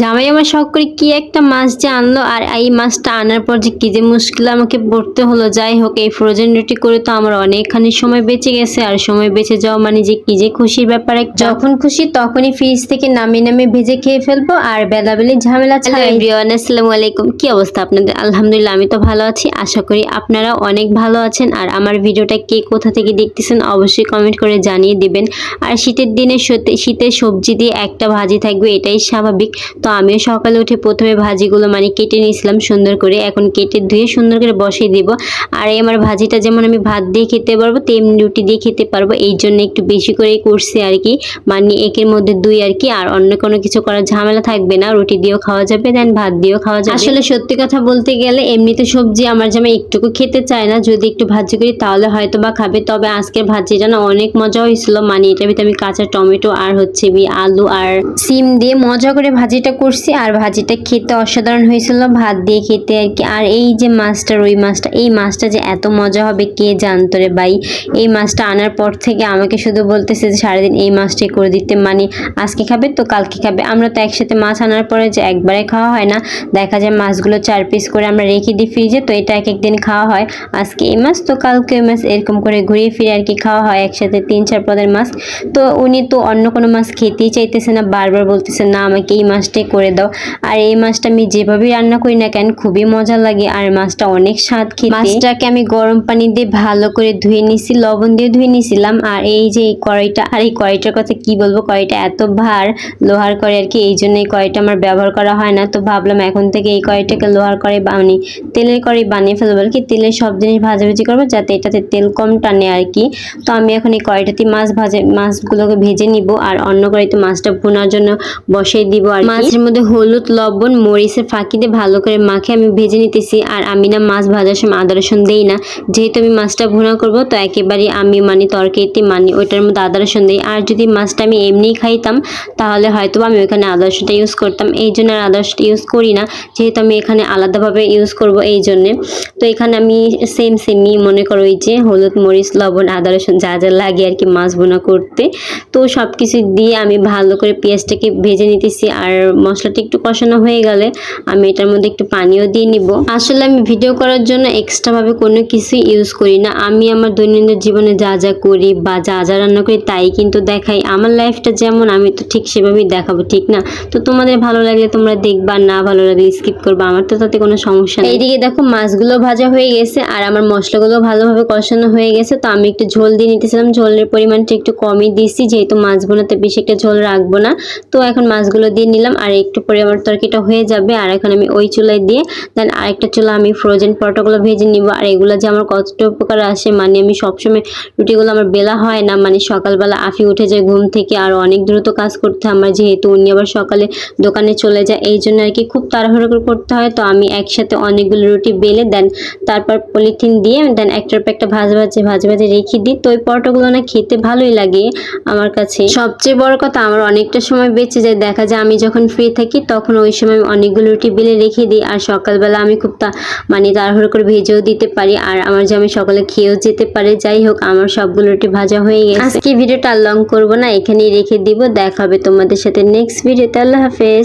জামাই আমার শখ করে কি একটা মাছ যে আনলো আর এই মাছটা আনার পর যে কি যে মুশকিল আমাকে পড়তে হলো যাই হোক এই ফ্রোজেন রুটি করে তো আমার অনেকখানি সময় বেঁচে গেছে আর সময় বেঁচে যাওয়া মানে যে কি যে খুশির ব্যাপার যখন খুশি তখনই ফ্রিজ থেকে নামিয়ে নামিয়ে ভেজে খেয়ে ফেলব আর বেলা বেলাবেলি ঝামেলা ছাড়া এভরিওয়ান আসসালামু আলাইকুম। কি অবস্থা আপনাদের? আলহামদুলিল্লাহ আমি তো ভালো আছি। আশা করি আপনারা অনেক ভালো আছেন। আর আমার ভিডিওটা কে কোথা থেকে দেখতেছেন অবশ্যই কমেন্ট করে জানিয়ে দিবেন। আর শীতের দিনে শীতের সবজি দিয়ে একটা ভাজি থাকবে এটাই স্বাভাবিক। তো আমিও সকালে উঠে প্রথমে ভাজিগুলো মানে কেটে নিয়েছিলাম সুন্দর করে। এখন কেটে ধুয়ে সুন্দর করে বসিয়ে দিব। আর এই আমার ভাজিটা যেমন আমি ভাত দিয়ে খেতে পারব, তেমনি রুটি দিয়ে খেতে পারব। এই জন্য একটু বেশি করেই করছি আর কি। মানে একের মধ্যে দুই আর কি। আর অন্য কোনো কিছু করার ঝামেলা থাকবে না। রুটি দিয়েও খাওয়া যাবে দেন ভাত দিয়েও খাওয়া যাবে। আসলে সত্যি কথা বলতে গেলে এমনিতে সবজি আমার জামা একটুকু খেতে চায় না, যদি একটু ভাজি করি তাহলে হয়তো বা খাবে। তবে আজকের ভাজিটা না অনেক মজা হয়েছিল। মানে এটার ভিতরে আমি কাঁচা টমেটো আর হচ্ছে আলু আর সিম দিয়ে মজা করে ভাজিটা করছি আর ভাজিটা খেতে অসাধারণ হয়েছিল। ভাত দিয়ে খেতে আর কি। আর এই যে মাছটা রুই মাছটা, এই মাছটা যে এত মজা হবে কে জানতো রে ভাই? এই মাছটা আনার পর থেকে আমাকে শুধু বলতেছে যে সারাদিন এই মাছটাই করে দিতে। মানে আজকে খাবে তো কালকে খাবে। আমরা তো একসাথে মাছ আনার পরে যে একবারে খাওয়া হয় না, দেখা যায় মাছগুলো চার পিস করে আমরা রেখে দিই ফ্রিজে, তো এটা এক একদিন খাওয়া হয়। আজকে এই মাছ, তো কালকে ওই মাছ এরকম করে ঘুরিয়ে ফিরে আর কি খাওয়া হয় একসাথে তিন, চার পদের মাছ। তো উনি তো অন্য কোনো মাছ খেতেই চাইতেছে না, বারবার বলতেছে, না, আমাকে এই মাছটাই করে দাও। আর এই মাছটা আমি যেভাবেই রান্না করি না কেন, খুবই মজা লাগে। আর মাছটা অনেক স্বাদ খেতে। মাছটাকে আমি গরম পানি দিয়ে ভালো করে ধুয়ে নিছি, লবণ দিয়ে ধুয়ে নিছিলাম। আর এই যে এই কড়াইটা, আর এই কড়াইটার কথা কি বলব? কড়াইটা এত ভার, লোহার কড়াই আর কি, এই জন্য এই কড়াইটা আমার ব্যবহার করা হয় না। তো ভাবলাম এখন থেকে এই কড়াইটাকে লোহার কড়াই বানি, তেলের কড়াই বানিয়ে ফেলব আর কি। তেলের সব জিনিস ভাজাভাজি করব যাতে এটাতে তেল কম টানে আর কি। তো আমি এখন এই কড়াইটাতে মাছ ভাজে, মাছগুলোকে ভেজে নিব। আর অন্য কড়াইতে মাছটা ভুনার জন্য বসিয়ে দিব আর কি। মাছের মধ্যে হলুদ, লবণ, মরিচের ফাঁকি দিয়ে ভালো করে মাখে। আমি ভেজে নিতেছি আর আমি না মাছ ভাজার সময় আদা, রসুন দেই না। যেহেতু আমি মাছটা ভুনা করব, তো একেবারে আমি মানে তরকারিতে মানি ওইটার মধ্যে আদা, রসুন দিই। আর যদি মাছটা আমি এমনিই খাইতাম, তাহলে হয়তো আমি ওখানে আদা, রসুনটা ইউজ করতাম। এই জন্য আর আদা, রসুনটা ইউজ করি না। যেহেতু আমি এখানে আলাদাভাবে ইউজ করব এই জন্যে। তো এখানে আমি সেম সেমই মনে করো এই যে হলুদ, মরিচ, লবণ, আদা, রসুন যা যা লাগে আর কি মাছ ভুনা করতে। তো সব কিছু দিয়ে আমি ভালো করে পেঁয়াজটাকে ভেজে নিতেছি। আর মশলাটা একটু কষানো হয়ে গেলে আমি এটার মধ্যে একটু পানিও দিয়ে নিব। আসলে আমি ভিডিও করার জন্য এক্সট্রাভাবে কোনো কিছু ইউজ করি না। আমি আমার দৈনন্দিন জীবনে যা যা করি বা যা যা রান্না করি তাই কিন্তু দেখাই। আমার লাইফটা যেমন, আমি তো ঠিক সেভাবেই দেখাবো, ঠিক না? তো তোমাদের ভালো লাগলে তোমরা দেখবা, না ভালো লাগলে স্কিপ করবা। আমার তো তাতে কোনো সমস্যা নেই। এইদিকে দেখো মাছগুলো ভাজা হয়ে গেছে আর আমার মশলাগুলো ভালোভাবে কষানো হয়ে গেছে। তো আমি একটু ঝোল দিয়ে নিতেছিলাম। ঝোলের পরিমাণটা একটু কমই দিয়েছি, যেহেতু মাছ বোনাতে বেশি একটা ঝোল রাখব না। তো এখন মাছগুলো দিয়ে নিলাম। আর একটু পরে আমার তরকারিটা হয়ে যাবে, আর এখন আমি ওই চুলায় দিয়ে দেন আরেকটা চুলা আমি ফ্রোজেন পরোটাগুলো ভেজে নিব। আর এগুলো যে আমার কতটা উপকার আসে মানে আমি সবসময় রুটিগুলো আমার বেলা হয় না মানে সকালবেলা আফি উঠে যায় ঘুম থেকে আর অনেক দ্রুত কাজ করতে আমার যেহেতু উনি আবার সকালে দোকানে চলে যায়, এই জন্য আর কি খুব তাড়াহুড়ো করে করতে হয়। তো আমি একসাথে অনেকগুলো রুটি বেলে দেন, তারপর পলিথিন দিয়ে দেন একটার পর একটা ভাজ ভাজে ভাজে ভাজে রেখে দিই। তো ওই পরোটাগুলো না খেতে ভালোই লাগে আমার কাছে। সবচেয়ে বড় কথা, আমার অনেকটা সময় বেঁচে যায়। দেখা যায় আমি যখন ফ্রি থাকি, তখন ওই সময় আমি অনেকগুলো রুটি বেলে রেখে দিই। আর সকালবেলা আমি খুব তা মানে তাড়াহুড়ো করে ভেজেও দিতে পারি। আর আমার যে আমি সকালে খেয়েও যেতে পারে। যাই হোক, আমার সবগুলো রুটি ভাজা হয়ে গেছে। আজকে ভিডিওটা লং করব না, এখানেই রেখে দিব। দেখাবে তোমাদের সাথে নেক্সট ভিডিওতে আল্লাহ হাফেজ।